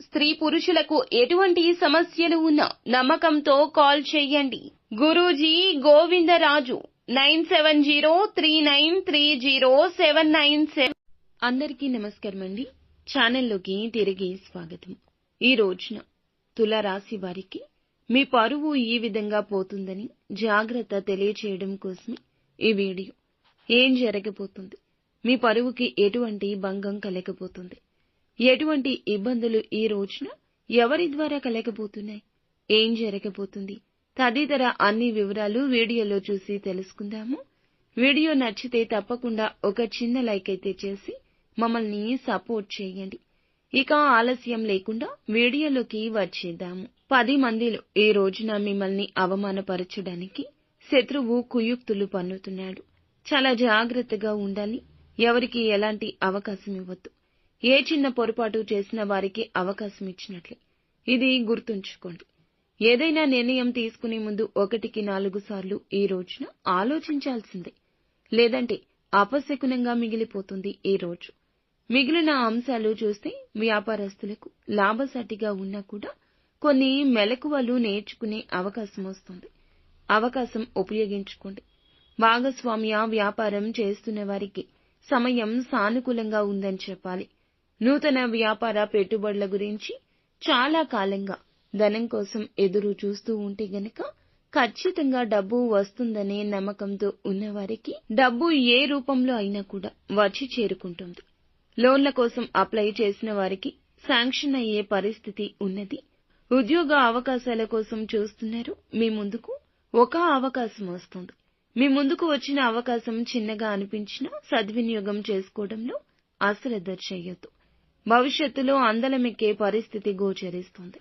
స్త్రీ పురుషులకు ఎటువంటి సమస్యలు ఉన్నా నమ్మకంతో కాల్ చేయండి. Guruji Govindaraju nine seven zero three nine three zero seven nine seven. అందరికీ నమస్కారం అండి. ఛానల్లోకి తిరిగి స్వాగతం. ఈ రోజున తులారాశి వారికి మీ పరువు ఈ విధంగా పోతుందని జాగ్రత్త తెలియచేయడం కోసం ఈ వీడియో. ఏం జరగబోతుంది? మీ పరువుకి ఎటువంటి భంగం కలగబోతుంది? ఎటువంటి ఇబ్బందులు ఈ రోజున ఎవరి ద్వారా కలగబోతున్నాయి? ఏం జరగబోతుంది? తదితర అన్ని వివరాలు వీడియోలో చూసి తెలుసుకుందాము. వీడియో నచ్చితే తప్పకుండా ఒక చిన్న లైక్ అయితే చేసి మమ్మల్ని సపోర్ట్ చేయండి. ఇక ఆలస్యం లేకుండా వీడియోలోకి వచ్చేద్దాము. పది మందిలో ఈ రోజున మిమ్మల్ని అవమానపరచడానికి శత్రువు కుయుక్తులు పన్నుతున్నాడు. చాలా జాగ్రత్తగా ఉండాలి. ఎవరికి ఎలాంటి అవకాశం ఇవ్వద్దు. ఏ చిన్న పొరపాటు చేసిన వారికి అవకాశం ఇచ్చినట్లే. ఇది గుర్తుంచుకోండి. ఏదైనా నిర్ణయం తీసుకునే ముందు ఒకటికి నాలుగు సార్లు ఈ రోజున ఆలోచించాల్సిందే. లేదంటే అపశకునంగా మిగిలిపోతుంది ఈ రోజు. మిగిలిన అంశాలు చూస్తే వ్యాపారస్తులకు లాభసాటిగా ఉన్నా కూడా కొన్ని మెలకువలు నేర్చుకునే అవకాశం వస్తుంది. అవకాశం ఉపయోగించుకోండి. భాగస్వామ్య వ్యాపారం చేస్తున్న వారికి సమయం సానుకూలంగా ఉందని చెప్పాలి. నూతన వ్యాపార పెట్టుబడుల గురించి చాలా కాలంగా ధనం కోసం ఎదురు చూస్తూ ఉంటే గనక ఖచ్చితంగా డబ్బు వస్తుందనే నమ్మకంతో ఉన్నవారికి డబ్బు ఏ రూపంలో అయినా కూడా వచ్చి చేరుకుంటుంది. లోన్ల కోసం అప్లై చేసిన వారికి శాంక్షన్ అయ్యే పరిస్థితి ఉన్నది. ఉద్యోగ అవకాశాల కోసం చూస్తున్నారు. మీ ముందుకు ఒక అవకాశం వస్తుంది. మీ ముందుకు వచ్చిన అవకాశం చిన్నగా అనిపించినా సద్వినియోగం చేసుకోవడంలో అశ్రద్ధ చేయొద్దు. భవిష్యత్తులో అందలమెక్కే పరిస్థితి గోచరిస్తుంది.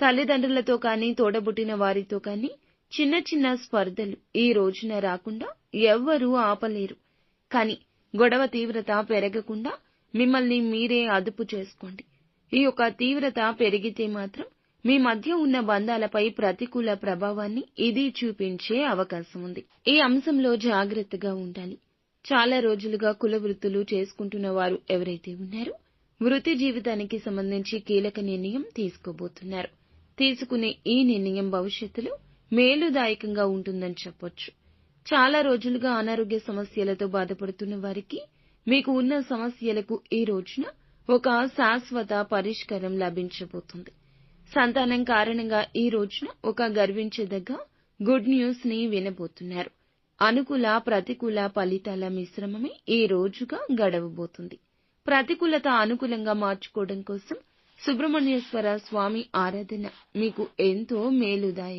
తల్లిదండ్రులతో కానీ తోడబుట్టిన వారితో కానీ చిన్న చిన్న స్పర్ధలు ఈ రోజున రాకుండా ఎవ్వరూ ఆపలేరు. కానీ గొడవ తీవ్రత పెరగకుండా మిమ్మల్ని మీరే అదుపు చేసుకోండి. ఈ యొక్క తీవ్రత పెరిగితే మాత్రం మీ మధ్య ఉన్న బంధాలపై ప్రతికూల ప్రభావాన్ని ఇది చూపించే అవకాశం ఉంది. ఈ అంశంలో జాగ్రత్తగా ఉండాలి. చాలా రోజులుగా కుల వృత్తులు చేసుకుంటున్న వారు ఎవరైతే ఉన్నారో వృత్తి జీవితానికి సంబంధించి కీలక నిర్ణయం తీసుకోబోతున్నారు. తీసుకునే ఈ నిర్ణయం భవిష్యత్తులో మేలుదాయకంగా ఉంటుందని చెప్పొచ్చు. చాలా రోజులుగా అనారోగ్య సమస్యలతో బాధపడుతున్న వారికి మీకు ఉన్న సమస్యలకు ఈ రోజున ఒక శాశ్వత పరిష్కారం లభించబోతుంది. సంతానం కారణంగా ఈ రోజున ఒక గర్వించదగ్గ గుడ్ న్యూస్ని వినబోతున్నారు. అనుకూల ప్రతికూల ఫలితాల మిశ్రమమే ఈ రోజుగా గడవబోతుంది. ప్రతికూలత అనుకూలంగా మార్చుకోవడం కోసం సుబ్రహ్మణ్యేశ్వర స్వామి ఆరాధన మీకు ఎంతో మేలుదాయకం.